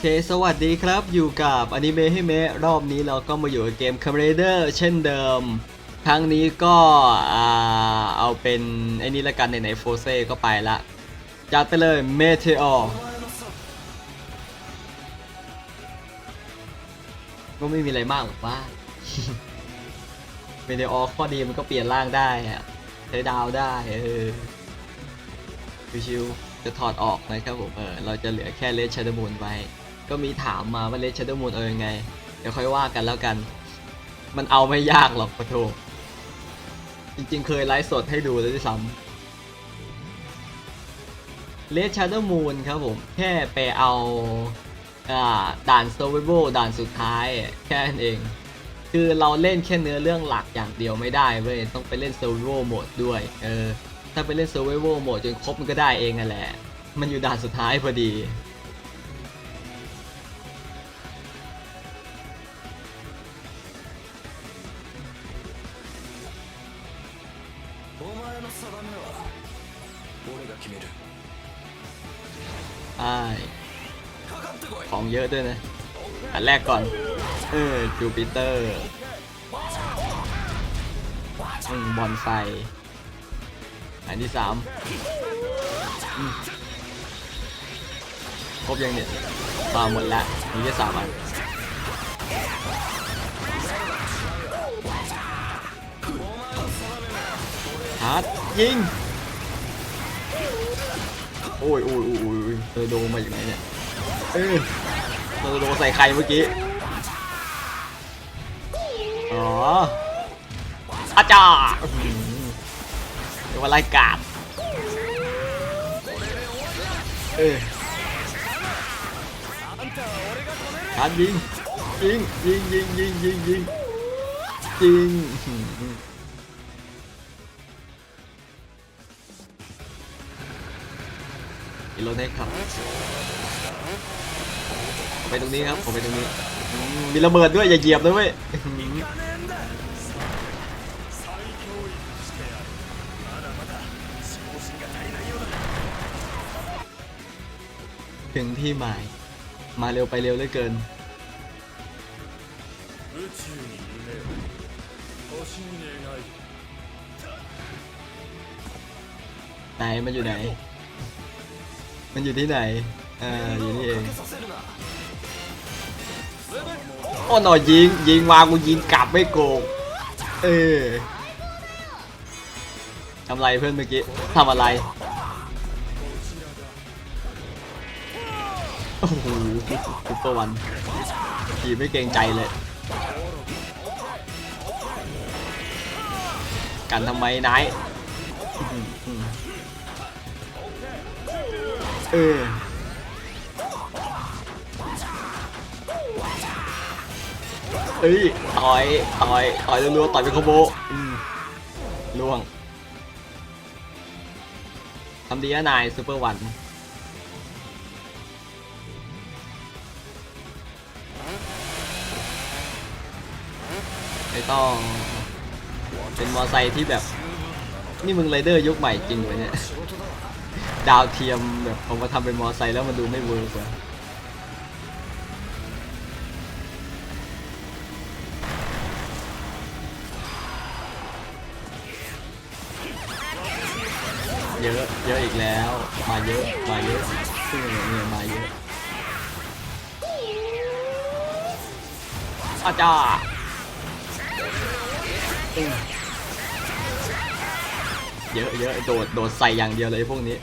เค สวัสดีครับ อยู่กับอนิเมะให้เมะรอบนี้เราก็มาอยู่กับเกม c a m r a d e r เช่นเดิม ครั้งนี้ก็เอาเป็นไอ้นี้ละกันไหนๆโฟเซก็ไปละ จัดไปเลย Meteor ก็ไม่มีอะไรมากหรอกว่า Meteor ข้อดีมันก็เปลี่ยนร่างได้ใช้ดาวได้เออชิวๆจะถอดออกนะครับผมเออเราจะเหลือแค่เลสชาร์ดมูนไว้ ก็มีถามมาว่าเลสชาร์มูนเออยังไง เดี๋ยวค่อยว่ากันแล้วกัน มันเอาไม่ยากหรอกปะโถจริงๆ เคยไลฟ์สดให้ดูแล้วด้วยซ้ำเลสชาร์มูนครับผม แค่ไปเอาด่านเซอร์ไวโด่านสุดท้าย แค่นั้นเอง คือเราเล่นแค่เนื้อเรื่องหลักอย่างเดียวไม่ได้เว้ย ต้องไปเล่นเซอร์ไวโโหมดด้วย เออ ถ้าไปเล่น Survival โหมดจนครบมันก็ได้เองนั่นแหละ มันอยู่ด่านสุดท้ายพอดี ไปของเยอะด้วยนะ อันแรกก่อน เออจูปิเตอร์อืมบอลไฟอันที่สามครบยังเนี่ยต่อหมดละมีแค่สามอันฮาร์ดยิง โอ้ยโอ้ยโอ้ยโอ้ยเธอโดนมาจากไหนเนี่ย เออเธอโดนใส่ใครเมื่อกี้ อ๋อ อาจารย์อื้อหือเรียกว่าไล่กาดเออการยิงยิงยิงยิงยิงยิงยิง อื้อหืออีโรเน็กครับ ผมไปตรงนี้ครับ ผมไปตรงนี้อืมมีระเบิดด้วย อย่าเหยียบนะเว้ยอื้อหือ いかねえんだ最強一してやるまだまだ昇進が足りないようだ ถึงที่หมาย มาเร็วไปเร็วเหลือเกิน 宇宙に夢を星に願い ไหน มันอยู่ไหน มันอยู่ที่ไหน อ่า อยู่นี่เองโอ้หน่อยยิง ยิงมากูยิงกลับไม่โกงเออทำไรเพื่อนเมื่อกี้ทำอะไรโอ้โหซุปเปอร์วันยิงไม่เกรงใจเลย กันทำไมนาย เออเอ้ยต่อยต่อยต่อยรัวๆต่อยเป็นคอมโบอืมล่วงทำดีนะนายซูเปอร์วันไม่ต้องเป็นมอไซค์ที่แบบ นี่มึงไรเดอร์ยุคใหม่จริงวะเนี่ย ดาวเทียมแบบเอามาทำเป็นมอไซค์แล้วมันดูไม่เวิร์กว่ะเยอะ เยอะอีกแล้ว มาเยอะ มาเยอะซึ่งเนี่ยมาเยอะอาจารย์ เยอะเยอะโดดโดดใส่อย่างเดียวเลยพวกนี้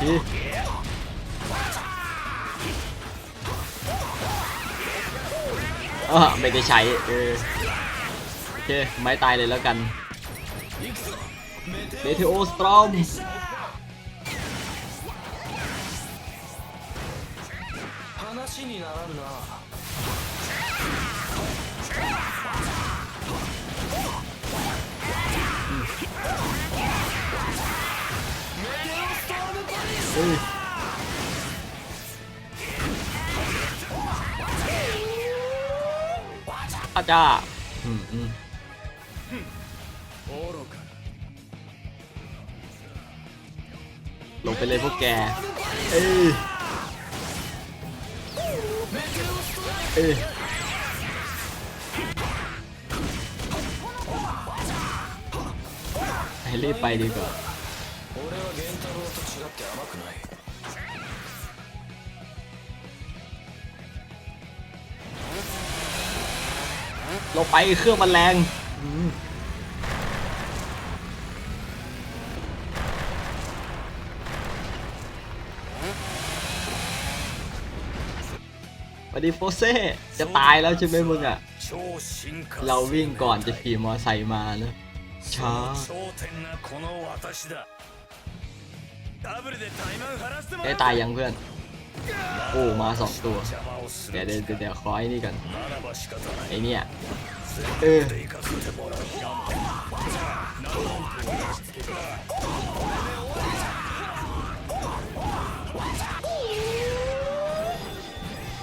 ทีอ๋อไม่ได้ใช้เออโอเค ไม่ตายเลยแล้วกันเดทิโอสตรอม เฮ้าลงไปเลยพวกแก เอ้ยเอ้ย รีบไปดีกว่าเราไปเครื่องมันแรงวันนี้โฟเซ่จะตายแล้วใช่ไหมมึงอะ เราวิ่งก่อนจะขี่มอไซค์มาเลย ช้าได้ตายยังเพื่อน โอ้มาสองตัว เดี๋ยวเดี๋ยวเดี๋ยวคอยนี่กันไอเนี่ยเออ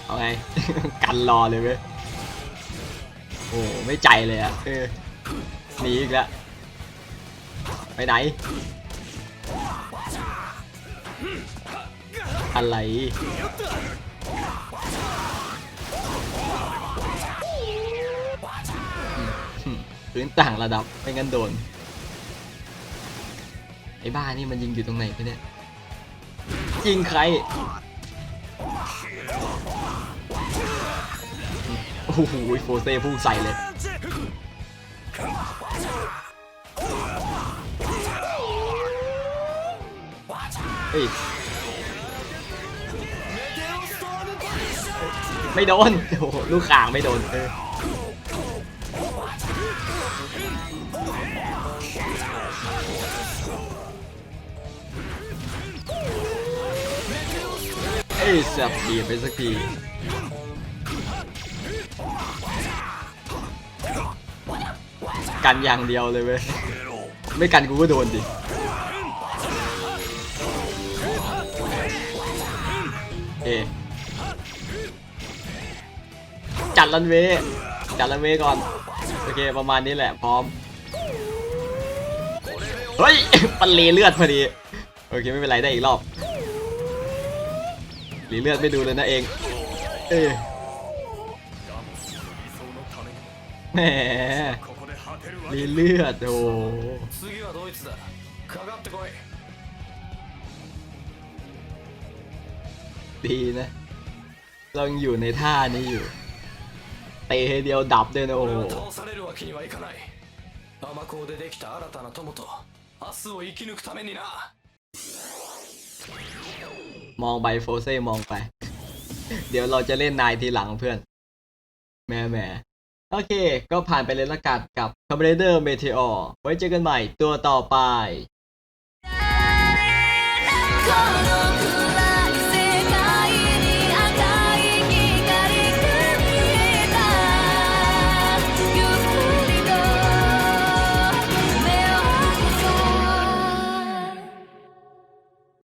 เอาไง กันรอเลยเว้ย โอ้ไม่ใจเลยอะเออหนีอีกแล้ว ไปไหน อะไรพื้นต่างระดับไม่งั้นโดน ไอ้บ้านี่มันยิงอยู่ตรงไหนไปเนี่ย ยิงใคร โอ้โหโฟเซ่พุ่งใส่เลย ฮ้ยไม่โดนโอ้โหลูกข่างไม่โดนเออเอ้ยเสียบดีไปสักทีกันอย่างเดียวเลยเว้ย ไม่กันกูก็โดนดิ เจัดรันเวย์จัดรันเวย์ก่อน โอเค ประมาณนี้แหละ พร้อม เฮ้ย ปันเลเลือดพอดี โอเค ไม่เป็นไรได้อีกรอบลีเลือดไม่ดูเลยนะเอง เออแหมลีเลือดโอ้ ดีนะ เรายังอยู่ในท่านี้อยู่ เตะให้เดียวดับด้วยนะโอ้ 俺 โห は倒されるわけにはいかない甘港でできた新たな友と明日を生き抜くためにな มองไปโฟเซ่มองไป เดี๋ยวเราจะเล่นนายทีหลังเพื่อน แหม่แหม่โอเค ก็ผ่านไปเลยละกันกับ c o m m a n d e r Meteor ไว้เจอกันใหม่ตัวต่อไป